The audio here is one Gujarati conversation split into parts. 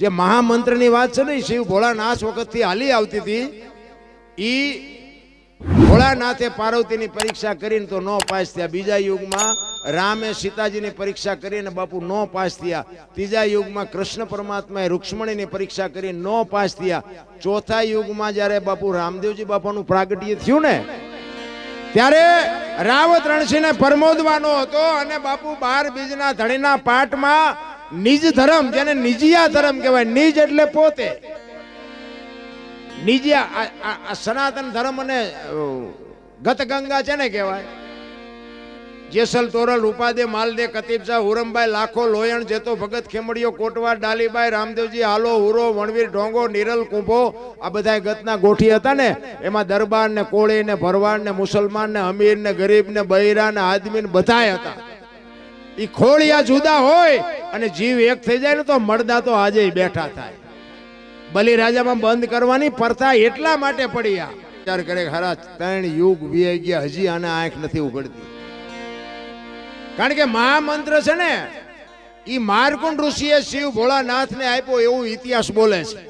જે મહામંત્રની વાત છે ને શિવ ભોળાનાથ વખતથી હાલી આવતી હતી, ઈ ભોળાનાથે પાર્વતીની પરીક્ષા કરીને તો ન પાસ થયા. બીજા યુગમાં રામે સીતાજીની પરીક્ષા કરીને બાપુ ન પાસ થયા. ત્રીજા યુગમાં કૃષ્ણ પરમાત્માએ રૂક્ષ્મણીની પરીક્ષા કરી નો પાસ થયા. ચોથા યુગમાં જ્યારે બાપુ રામદેવજી બાપાનું પ્રાગટ્ય થયું ને, ત્યારે રાવત રણસિંહને પરમોદવાનો હતો અને બાપુ બાર બીજના ધણીના પાઠમાં નિજ ધર્મ જેને નિજિયા ધર્મ કહેવાય નિજ એટલે પોતે. નિજિયા સનાતન ધર્મ અને અ, ગત ગંગા છે ને કહેવાય. જેસલ તોરલ રૂપાદે માલદે કતીબ શાહ હુરમભાઈ લાખો લોયણ જેતો ભગત ખેમડીઓ કોટવા ડાલીબાઈ રામદેવજી હાલો હુરો વણવીર ઢોંગો નિરલ કુંભો આ બધા ગતના ગોઠી હતા ને એમાં દરબાર ને કોળી ને ભરવાડ ને મુસલમાન ને અમીર ને ગરીબ ને બૈરા ને આદમી ને બધા હતા. ઈ ખોળિયા જુદા હોય અને જીવ એક થઈ જાય ને તો મળદા તો આજે બેઠા થાય. બલિરાજામાં બંધ કરવાની પરતા એટલા માટે પડી આ. વિચાર કરે ખરા ત્રણ યુગ વી ગયા હજી આને આંખ નથી ઉઘડતી કારણ કે મહામંત્ર છે ને ઈ મારકુંડ ઋષિએ શિવ ભોળાનાથને આપ્યો એવું ઇતિહાસ બોલે છે.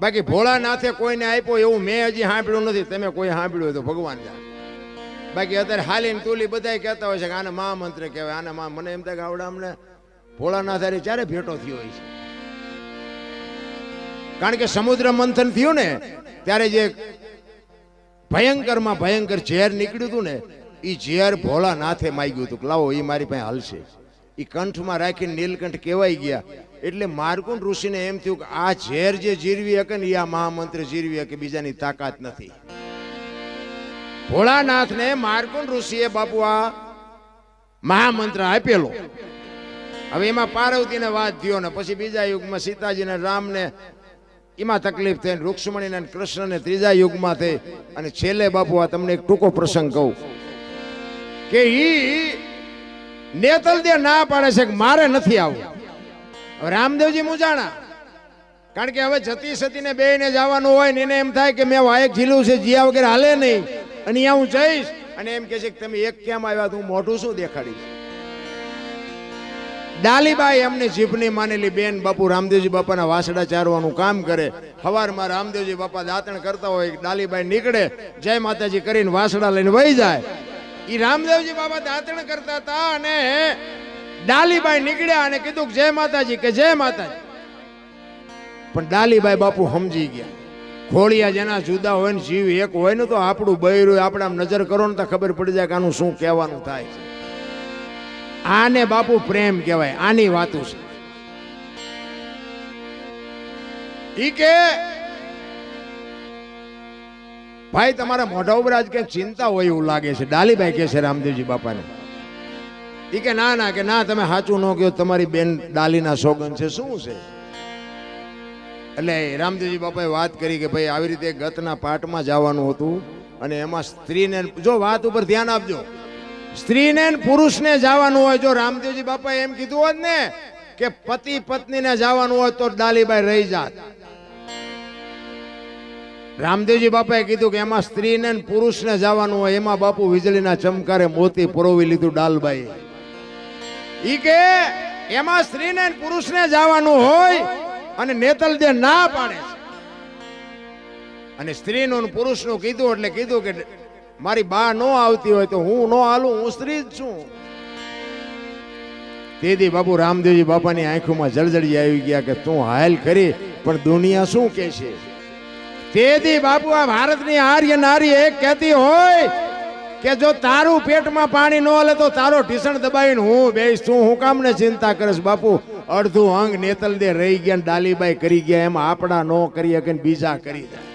બાકી ભોળાનાથે કોઈને આપ્યો એવું મેં હજી સાંભળ્યું નથી. તમે કોઈ સાંભળ્યું હોય તો ભગવાન જાણે. બાકી અત્યારે હાલીને તુલી બધા કહેતા હોય છે કે આને મહામંત્ર કહેવાય, આને મા મને એમ થાય આવડે અમને ભોળાનાથ હારી ચારે ભેટો થયો હોય છે. કારણ કે સમુદ્ર મંથન થયું ને, ત્યારે જે ભયંકરમાં ભયંકર ઝેર નીકળ્યું હતું ને એ ઝેર ભોળાનાથે માગ્યું હતું લાવો એ મારી પાસે હાલશે. એ કંઠમાં રાખીને નીલકંઠ કહેવાઈ ગયા. એટલે માર્કુંડ ઋષિને એમ થયું કે આ ઝેર જે જીરવી હકે ને એ આ મહામંત્ર જીરવી હકે, બીજાની તાકાત નથી. ભોળાનાથને માર્કુન ઋષિએ બાપુ આ મહામંત્ર આપેલો. હવે એમાં પાર્વતીને વાત થયો ને પછી બીજા યુગમાં સીતાજીને રામને એમાં તકલીફ થઈ રૂક્ષ્મણીને કૃષ્ણને ત્રીજા યુગમાં થઈ અને છેલ્લે બાપુ આ તમને એક ટૂંકો પ્રસંગ કહું. કે ઈ નેતલ દે ના પાડે છે કે મારે નથી આવવું. રામદેવજી મુજાણા. કારણ કે હવે જતી સતીને બેને જવાનું હોય ને એને એમ થાય કે મેં વાયક ઝીલું છે, જીયા વગેરે હાલે નહીં. અને અહીંયા હું જઈશ. અને એમ કે છે કે તમે એક કેમ આવ્યા હું મોઢું શું દેખાડીશ? ડાલીબાઈ એમની જીભની માનેલી બેન બાપુ રામદેવજી બાપાના વાસડા ચારવાનું કામ કરે. સવારમાં રામદેવજી બાપા દાંતણ કરતા હોય, ડાલીબાઈ નીકળે, જય માતાજી કરીને વાસડા લઈને વહી જાય. એ રામદેવજી બાપા દાંતણ કરતા હતા અને ડાલીબાઈ નીકળ્યા અને કીધું કે જય માતાજી કે જય માતાજી. પણ ડાલીબાઈ બાપુ સમજી ગયા. ખોળિયા જેના જુદા હોય ને જીવ એક હોય ને તો આપણું બૈરું આપણે આમ નજર કરો ને તો ખબર પડી જાય કે આનું શું કહેવાનું થાય છે. આને બાપુ પ્રેમ કહેવાય, આની વાતું છે. ઈ કે, ભાઈ, તમારા મોઢા ઉપર આજ કઈ ચિંતા હોય એવું લાગે છે. ડાલીભાઈ કે છે રામદેવજી બાપાને. ઈ કે, ના ના, કે ના, તમે સાચું ન કહો, તમારી બેન ડાલીના સોગન છે. શું છે? એટલે રામદેવજી બાપાએ વાત કરી કે ભાઈ, આવી રીતે ગતના પાઠમાં જવાનું હતું અને એમાં સ્ત્રીને, જો વાત ઉપર ધ્યાન આપજો. સ્ત્રીને પુરુષને જવાનું હોય, જો રામદેવજી બાપાએ એમ કીધું હોત ને કે પતિ પત્નીને જવાનું હોય તો ડાલીબાઈ રહી જાત. રામદેવજી બાપાએ કીધું કે એમાં સ્ત્રીને પુરુષને જવાનું હોય, એમાં બાપુ વીજળીના ચમકારે મોતી પરોવી લીધું ડાલબાઈ ઈ કે, એમાં સ્ત્રીને પુરુષને જવાનું હોય અને નેતલ જે ના પાડે. અને સ્ત્રીનું પુરુષનું કીધું એટલે કીધું કે મારી બા નો આવતી હોય તો હું નો હાલું હું સ્ત્રી જ છું. તેથી બાપુ રામદેવજી બાપાની આંખોમાં જળજળી આવી ગયા કે તું હાલ કરી, પણ દુનિયા શું કે છે? તેથી બાપુ આ ભારતની આર્ય નારી એક કહેતી હોય કે જો તારું પેટમાં પાણી ન હલે તો તારો ઢીસણ દબાવીને હું બેસ તું હું કામ ને ચિંતા કરીશ બાપુ? અડધું અંગ નેતલ દે રહી ગયા ડાલીબાઈ કરી ગયા. એમ આપણા ન કરી શકે ને બીજા કરી જાય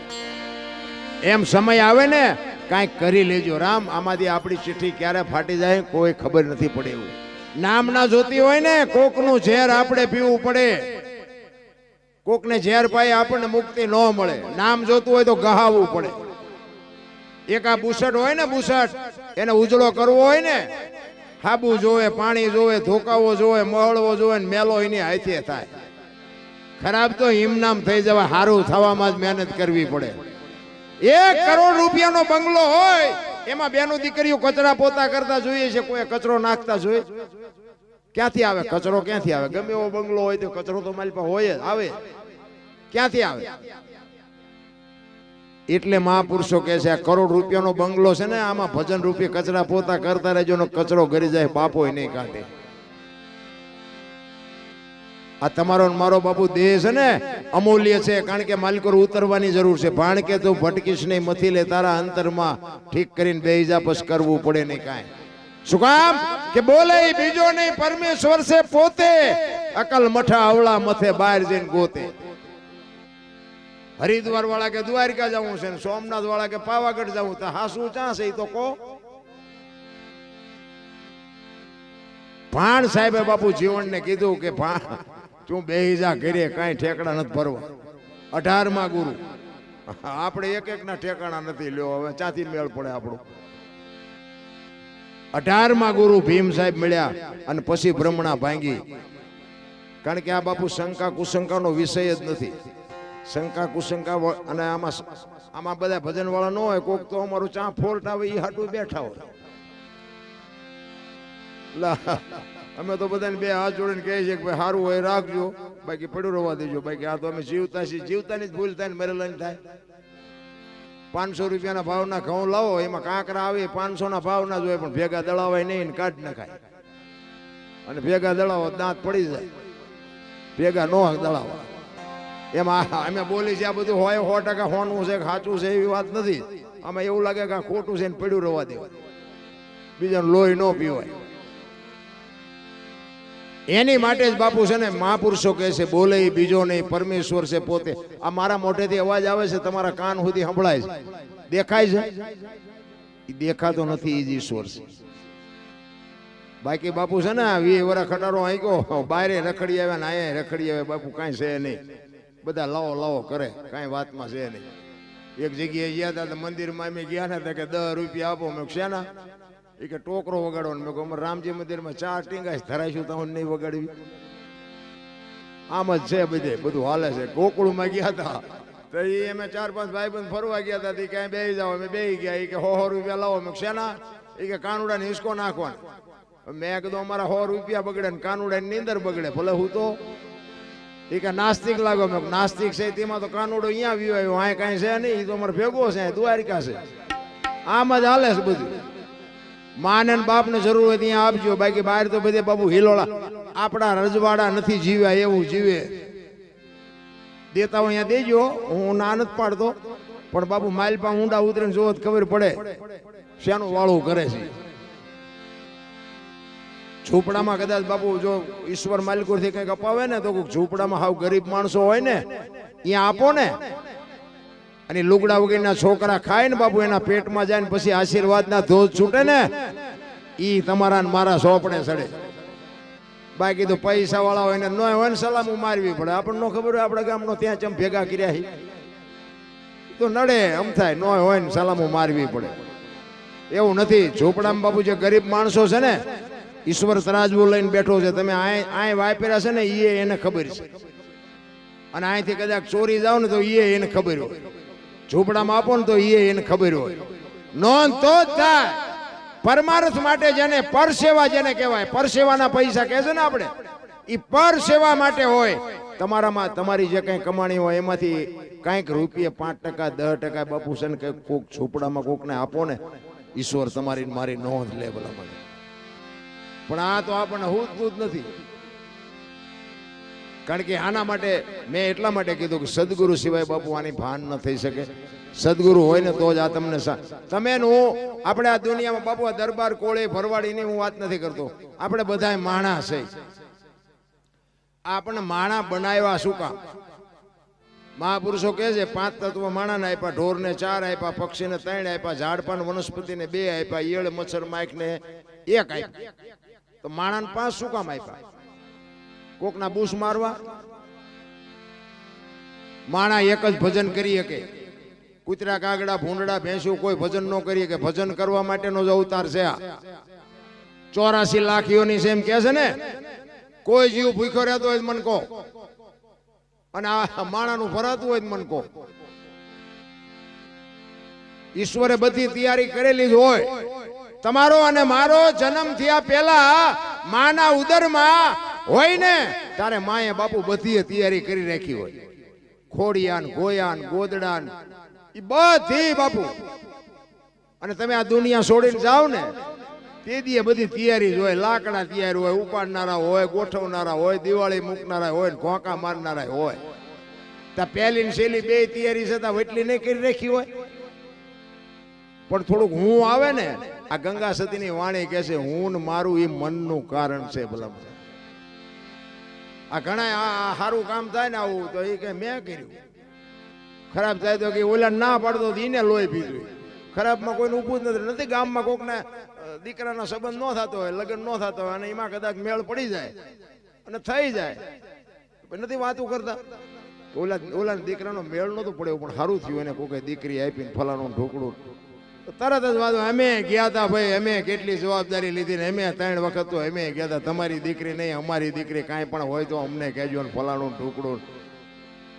એમ સમય આવે ને, કાંઈક કરી લેજો. રામ, આમાંથી આપણી ચિઠ્ઠી ક્યારે ફાટી જાય કોઈ ખબર નથી પડે એવું. નામ ના જોતી હોય ને, કોકનું ઝેર આપણે પીવું પડે. કોકને ઝેર પાઈ આપણને મુક્તિ ન મળે. નામ જોતું હોય તો ગહાવવું પડે. એક આ બુસટ હોય ને બુસટ, એને ઉજળો કરવો હોય ને, હાબુ જોવે, પાણી જોવે, ધોકાવો જોવે, મહળવો જોવે ને મેલો એની હાથે થાય. ખરાબ તો હિમનામ થઈ જવા સારું થવામાં જ મહેનત કરવી પડે. એક કરોડ રૂપિયાનો બંગલો હોય, એમાં બેનું દીકરીઓ કચરા પોતા કરતા જોઈએ છે, કોઈ કચરો નાખતા જોઈએ. ક્યાંથી આવે? કચરો ક્યાંથી આવે? ગમે એવો બંગલો હોય તો કચરો તો મારી પાસે હોય જ, આવે. ક્યાંથી આવે? એટલે મહાપુરુષો કહે છે કરોડ રૂપિયાનો બંગલો છે ને, આમાં ભજન રૂપિયા કચરા પોતા કરતા રહેજો ને કચરો ઘરી જાય, બાપો નહીં કાઢે આ તમારો મારો બાપુ દેહ છે ને, અમૂલ્ય છે, કારણ કે માલિકો ઉતરવાની જરૂર છે. ભાણ કે તું ભટકીશ નહીં, મથી લે, તારા અંતરમાં ઠીક કરીને બે ઇજાપસ કરવું પડે નહીં કાંઈ. શું કામ? કે બોલે બીજો નહીં, પરમેશ્વર છે પોતે. અકલ મઠા અવળા મથે બહાર જઈને ગોતે. હરિદ્વાર વાળા કે દ્વારકા જવું છે સોમનાથ વાળા કે પાવાગઢ જવું, તો હાસું ચા છે એ તો કો ભાણ સાહેબે બાપુ જીવનને કીધું કે ભાણ તું બે જા ઘરે કાંઈ ઠેકડા નથી ભરવા. અઢારમાં ગુરુ. આપણે એક એક ના ઠેકાણા નથી લ્યો, હવે ચાથી મેળ પડે આપણું. અઢારમાં ગુરુ ભીમ સાહેબ મળ્યા અને પછી ભ્રમણા ભાંગી. કારણ કે આ બાપુ શંકા કુશંકાનો વિષય જ નથી. શંકા, કુશંકા અને આમાં આમાં બધા ભજન વાળા ન હોય, કોક તો અમારું ચા ફોલ્ટ આવે એ હાટું બેઠા હોય. અમે તો બધાને બે હાથ જોડીને કહીએ છીએ કે ભાઈ સારું હોય, રાખજો. બાકી પડ્યું રોવા દેજો. બાકી આ તો અમે જીવતા છીએ, જીવતાની જ ભૂલ થાય ને મરેલાની થાય. પાંચસો રૂપિયાના ભાવના ઘઉં લાવો, એમાં કાંકરા આવે પાંચસો ના ભાવના જ હોય, પણ ભેગા દળાવાય નહીં કાઢ નખાય. અને ભેગા દળાવો, દાંત પડી જાય. ભેગા નો દળાવા એમાં અમે બોલી છે આ બધું હોય, સો ટકા હોનું છે, ખાચું છે, એવી વાત નથી. આમાં એવું લાગે કે ખોટું છે ને પડ્યું રહેવા દેવા બીજાનું લોહી ન પીવાય. એની માટે જ બાપુ છે ને મહાપુરુષો કહે છે, બોલે બીજો નહીં, પરમેશ્વર છે પોતે. આ મારા મોઢેથી અવાજ આવે છે, તમારા કાન સુધી સંભળાય છે. દેખાય છે? દેખાતો નથી એ જ ઈશ્વર છે. બાકી બાપુ છે ને વી વરા ખટારો આંક્યો, બારે રખડી આવ્યા ને આયા રખડી આવે બાપુ કાંઈ છે નહીં. બધા લાવો લાવો કરે. કાંઈ વાતમાં છે નહીં. એક જગ્યાએ ગયા હતા તો મંદિરમાં અમે ગયા ને કે દસ રૂપિયા આપો. મેં શેના? એ કે, ટોકરો વગાડવાનો. મેં કહું રામજી મંદિરમાં ચાર ટીંગા ધરાઈશું તો નહીં વગાડવી? આમ જ છે બધે. બધું હાલે છે. ગોકુળમાં ગયા હતા. તો એ અમે ચાર પાંચ ભાઈ બંધ ફરવા ગયા હતા. તે ક્યાંય બેસી જાઓ. અમે બેસી ગયા. એ કે, હો હો રૂપિયા લાવો. મેં શેના? એ કે કાનુડા ને હિસકો નાખવાનો. મેં કીધું, અમારા સો રૂપિયા બગડે ને કાનુડા ની નીંદર બગડે. ભલે હું તો એ કે નાસ્તિક લાગો. મેં નાસ્તિક છે, તેમાં તો કાનુડો અહીંયા આવ્યો આ કાંઈ છે નહીં એ તો અમારે ભેગો છે દ્વારિકા છે. આમ જ હાલે છે બધું. માને બાપને જરૂર હોય ત્યાં આપજો. બાકી બહાર તો બધે બાબુ હિલોળા. આપણા રજવાડા નથી જીવ્યા, એવું જીવે. દેતા હોય અહીંયા દેજો. હું ના નથી પાડતો. પણ બાપુ માઇલ પા ઊંડા ઉતરીને જોવો ખબર પડે. શેનું વાળું કરે છે ઝૂંપડામાં કદાચ બાપુ જો ઈશ્વર માલિકુરથી કંઈક અપાવે ને તો ઝૂંપડામાં હાવ ગરીબ માણસો હોય ને, ત્યાં આપો ને. અને લુગડા વગેરેના છોકરા ખાય ને બાપુ, એના પેટમાં જાય ને પછી આશીર્વાદના ધોધ છૂટે ને, ઈ તમારા ને મારા સોપણે સડે. બાકી તો પૈસા વાળા હોય ને ન હોય ને સલામું મારવી પડે. આપણને ખબર હોય આપણા ગામનો ત્યાં ચમ ભેગા કર્યા તો નડે આમ થાય, ન હોય ને સલામું મારવી પડે. એવું નથી. ઝૂંપડામાં બાપુ જે ગરીબ માણસો છે ને ઈશ્વર તરાજવું લઈને બેઠો છે. તમે આય વાપર્યા છે ને એ એને ખબર છે. અને અહીંથી કદાચ ચોરી જાવ ને તો એ એને ખબર હોય. ઝૂંપડામાં આપો ને તો એ એને ખબર હોય. નોંધ તો જ થાય. પરમાર્થ માટે જેને પરસેવા જેને કહેવાય, પરસેવાના પૈસા કહે છે ને આપણે એ પરસેવા માટે હોય. તમારામાં તમારી જે કંઈ કમાણી હોય, એમાંથી કાંઈક રૂપિયા પાંચ ટકા, દસ ટકા, બાપુ છે ને, કંઈક કોક ઝૂંપડામાં કોકને આપો ને, ઈશ્વર તમારી મારી નોંધ લે ભલા મને. પણ આ તો આપણને હૂત નથી. કારણ કે આના માટે મેં એટલા માટે કીધું કે સદગુરુ સિવાય બાપુ આની ભાન ન થઈ શકે. સદગુરુ હોય ને તો જ આ તમને તમે હું આપણે આ દુનિયામાં બાપુ આ દરબાર કોળે ભરવાડીની હું વાત નથી કરતો. આપણે બધાય માણા છે. આપણને માણા બનાવ્યા શું કામ? મહાપુરુષો કહે છે, પાંચ તત્વ માણાને આપ્યા, ઢોરને ચાર આપ્યા, પક્ષીને ત્રણ આપ્યા, ઝાડપાન વનસ્પતિને બે આપ્યા, ઈયળ, મચ્છર, માઇકને એક આપ્યા. તો માણાને પાંચ શું કામ આપ્યા કોકના બૂસ મારવા. માણા એક જ ભજન કરી શકે. કૂતરા કાગડા ભૂંડડા, ભેંસું કોઈ ભજન ન કરી કે ભજન કરવા માટેનો જ અવતાર છે આ. ચોરાસી લાખીઓની છે એમ કે છે ને, કોઈ જીવ ભૂખ્યો રહેતો હોય મને કહો. અને આ માણાનું ભરાતું હોય મને કહો. ઈશ્વરે બધી તૈયારી કરેલી જ હોય. તમારો અને મારો જન્મ થયા પહેલા માના ઉદરમાં હોય ને, તારે માએ બાપુ બધી તૈયારી કરી રાખી હોય. ખોડિયાન, ગોયાન, ગોદડાન એ બધી બાપુ. અને તમે આ દુનિયા છોડીને જાઓ ને, તે દીએ બધી તૈયારી જ હોય, લાકડા તૈયાર હોય, ઉપાડનારા હોય, ગોઠવનારા હોય, દિવાળી મૂકનારા હોય ઘોંકા મારનારા હોય. ત્યાં પહેલી ને છેલ્લી બે તૈયારી છે ત્યાં વટલી નહીં કરી રાખી હોય. પણ થોડુંક હું આવે ને, આ ગંગા સતીની વાણી કહે છે, હું ને મારું એ મનનું કારણ છે ભલમ આ ઘણા આ સારું કામ થાય ને આવું, તો એ કે મેં કર્યું. ખરાબ થાય તો કે ઓલા ના પાડતો એને લોહી પીધું. ખરાબમાં કોઈને ઊભું જ નથી. નથી ગામમાં કોકને દીકરાનો સંબંધ ન થતો હોય, લગ્ન ન થતો હોય, અને એમાં કદાચ મેળ પડી જાય, અને થઈ જાય. નથી વાતું કરતા. ઓલા ઓલા દીકરાનો મેળ નતો પડ્યો, પણ સારું થયું એને કોઈ દીકરી આપીને ફલાણું ઢોકળું તરત જ વાંધો, અમે ગયા હતા ભાઈ, અમે કેટલી જવાબદારી લીધી ને અમે ત્રણ વખત તો અમે ગયા હતા તમારી દીકરી નહીં, અમારી દીકરી કાંઈ પણ હોય તો અમને કહેજો ને ફલાણું ને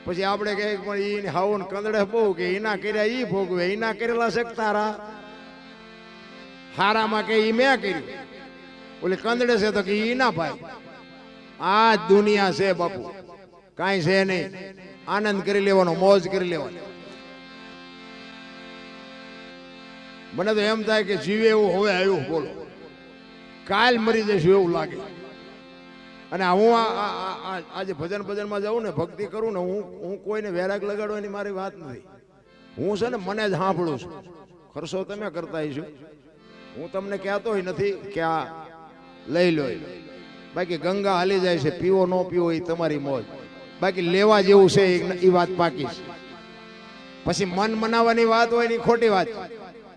પછી આપણે કહે પણ ઈ હાવું કંદડે બહુ કે એના કર્યા ઈ ભોગવે એના કરેલા છે તારા? હારામાં કે, ઈ મેં કર્યું. ઓલી કંદડે છે તો કે, ઈ ના ભાઈ. આ દુનિયા છે બાપુ. કાંઈ છે નહીં. આનંદ કરી લેવાનો, મોજ કરી લેવાનો. મને તો એમ થાય કે જીવે એવું હવે આવ્યું બોલો. કાલ મરી જશું એવું લાગે. અને હું આજે ભજન ભજનમાં જાઉં ને, ભક્તિ કરું ને, હું હું કોઈને વેરાગ લગાડવાની મારી વાત નથી. હું છે ને મને જ સાંભળું છું. ખર્ચો તમે કરતા હશો. હું તમને કહેતો નથી કે આ લઈ લો. બાકી ગંગા હાલી જાય છે, પીવો ન પીવો એ તમારી મોજ. બાકી લેવા જેવું છે એ વાત પાકી છે. પછી મન મનાવવાની વાત હોય ને ખોટી વાત.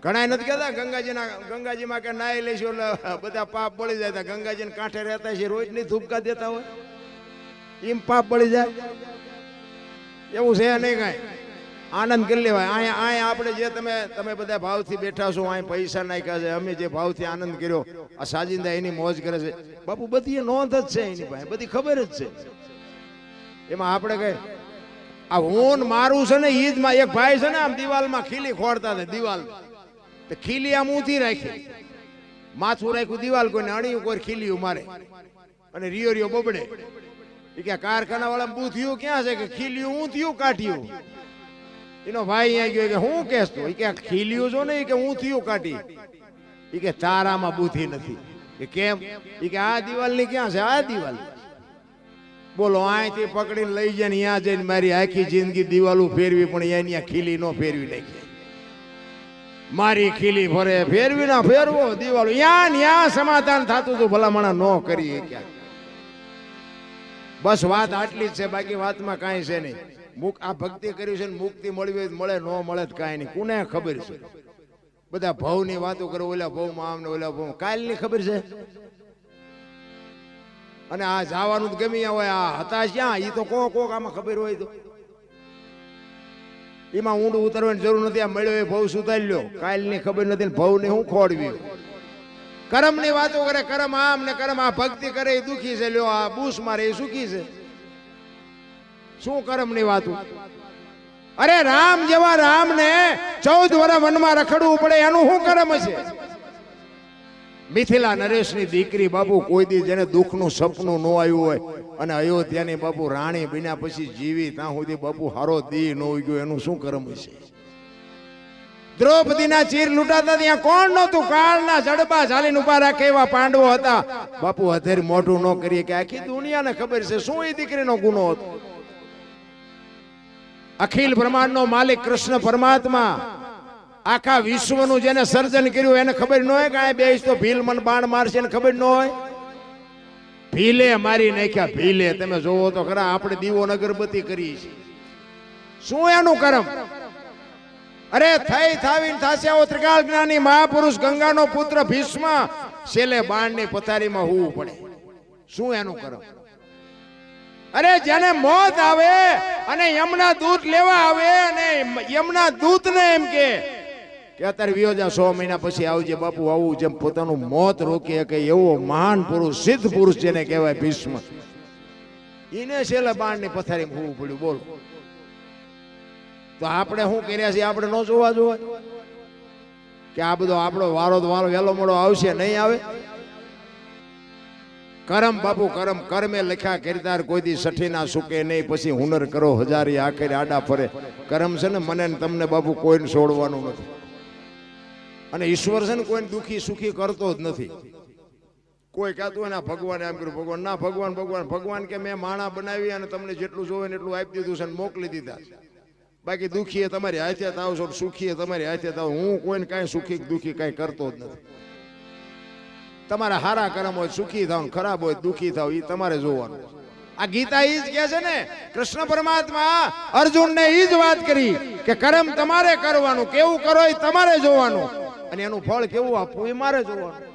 ઘણા નથી કહેતા, ગંગાજીના ગંગાજીમાં કે નાઈ લઈશું એટલે બધા પાપ બળી જાય ગંગાજીને કાંઠે રહેતા છે, રોજની ધૂપકા દેતા હોય. એમ પાપ બળી જાય. એવું છે નહીં કાંઈ. આનંદ કરી લેવાય. અહીંયા અહીંયા આપણે જે તમે તમે બધા ભાવથી બેઠા છો અહીં પૈસા નાખ્યા છે, અમે જે ભાવથી આનંદ કર્યો, આ સાજિંદા એની મોજ કરે છે. બાપુ, બધી નોંધ જ છે એની પાસે. બધી ખબર જ છે. એમાં આપણે કઈ આ હું મારું છે ને, ઈદમાં એક ભાઈ છે ને, આમ દિવાલમાં ખીલી ખોડતા હતા દિવાલ તો ખીલી આમ ઊંધી રાખી. માથું રાખ્યું, દિવાલ કોઈને અણિયું કોઈ ખીલીયું મારે. અને રિયો રિયો બબડે. એ કે કારખાના વાળા બુથિયું ક્યાં છે? કે ખીલિયું ઊંધિયું કાઢ્યું. એનો ભાઈ અહીંયા ગયો કે હું કેસ તું? એ કે ખીલિયું છો ને એ કે ઊંધિયું કાઢી. એ કે તારામાં બુથી નથી. કે કેમ? એ કે આ દિવાલની ક્યાં છે? આ દિવાલ. બોલો અહીંથી પકડીને લઈ જાય ને ત્યાં જઈને મારી આખી જિંદગી દિવાલો ફેરવી પણ અહીંયા ખીલી નો ફેરવી નાખી. મારી ખીલી ફરે ફેરવી ના ફેરવો દિવાળો યા ને સમાધાન થતું હતું, ભલામણા નો કરી ક્યાં બસ વાત આટલી જ છે, બાકી વાતમાં કાંઈ છે નહીં. મુક આ ભક્તિ કર્યું છે ને મુક્તિ મળવી મળે, ન મળે જ કાંઈ નહીં. કોને ખબર છે? બધા ભવની વાતો કરો, ઓલા ભવમાં આમ ને ઓલા ભવ કાલની ખબર છે? અને આ જવાનું ગમી હોય, આ હતા ક્યાં? એ તો કોક કોક આમાં ખબર હોય તો. એમાં ઊંડું ઉતરવાની જરૂર નથી. આ મળ્યો એ ભવ સુધારી લ્યો કાલની ખબર નથી ને ભવને હું ખોડવી કરમની વાતો કરે, કરમ આમ ને કરમ આ ભક્તિ કરે, એ દુખી છે. લ્યો, આ બૂસ મારે, એ સુખી છે. શું કરમની વાતો? અરે રામ જેવા રામ ને ચૌદ વર્ષ વનમાં રખડવું પડે, એનું શું કરમ છે મિથિલા નરેશની દીકરી બાપુ કોઈ દી જેને દુઃખનું સપનું ન આવ્યું હોય અને અયોધ્યાની બાપુ રાણી બન્યા પછી જીવી, ત્યાં સુધી બાપુ હારો દી ન ઉગ્યો. એનું શું કરમ છે દ્રૌપદીના ચીર લૂંટાતા ત્યાં કોણ નહોતું? કાળના જડબા ઝાલીને ઊભા રાખે એવા પાંડવો હતા. બાપુ હથેર મોઢું ન કરીએ કે આખી દુનિયાને ખબર છે શું એ દીકરીનો ગુનો હતો? અખિલ બ્રહ્માંડનો માલિક કૃષ્ણ પરમાત્મા આખા વિશ્વનું જેને સર્જન કર્યું એને ખબર ન હોય કે આ બેસ તો ભીલ મન બાણ મારશે એને ખબર ન હોય. ભીલે મારી નાખ્યા, ભીલે. તમે જોવો તો ખરા આપણે દીવો અગરબત્તી કરી છીએ. શું એનું કરમ? અરે થઈ થાવીને થાશે આવો ત્રિકાળ જ્ઞાની મહાપુરુષ, ગંગાનો પુત્ર ભીષ્મ. છેલ્લે બાણની પથારીમાં હોવું પડે. શું એનું કરમ? અરે જેને મોત આવે અને યમના દૂત લેવા આવે અને યમના દૂતને એમ કે કે અત્યારે વિયોજા સો મહિના પછી આવજે બાપુ, આવું જેમ પોતાનું મોત રોકી કે એવો મહાન પુરુષ, સિદ્ધ પુરુષ જેને કહેવાય ભીષ્મ. એને છેલ્લે બાણની પથારી હોવું પડ્યું, બોલો. તો આપણે શું કર્યા છીએ? આપણે ન જોવા જોવા? કે આ બધો આપણો વારો વારો, વહેલો મોડો આવશે, નહીં આવે? કરમ બાપુ, કરમ. કરમે લખ્યા કરતાર કોઈ દી સઠી ના સુકે નહીં, પછી હુનર કરો, હજારી આખરે આડા ફરે. કરમ છે ને, મને તમને બાપુ કોઈને છોડવાનું નથી. અને ઈશ્વર છે ને કોઈને દુખી સુખી કરતો જ નથી. કોઈ કહેતું હોય ને ભગવાન એમ કર્યું, ભગવાન, ના, ભગવાન ભગવાન ભગવાન કે મેં માણા બનાવી અને તમને જેટલું જોવે ને એટલું આપી દીધું છે અને મોકલી દીધા. બાકી દુઃખીએ તમારી હાથે થાવ છો સુખીએ તમારી હાથે થાવ હું કોઈને કાંઈ સુખી દુખી કાંઈ કરતો જ નથી. તમારા હારા કરમ હોય, સુખી થાવ ખરાબ હોય, દુખી થાવ એ તમારે જોવાનું આ ગીતા ઈ જ કહે છે ને, કૃષ્ણ પરમાત્મા અર્જુનને એ જ વાત કરી કે કરમ તમારે કરવાનું, કેવું કરો એ તમારે જોવાનું. અને એનું ફળ કેવું આપવું એ મારે જોવાનું.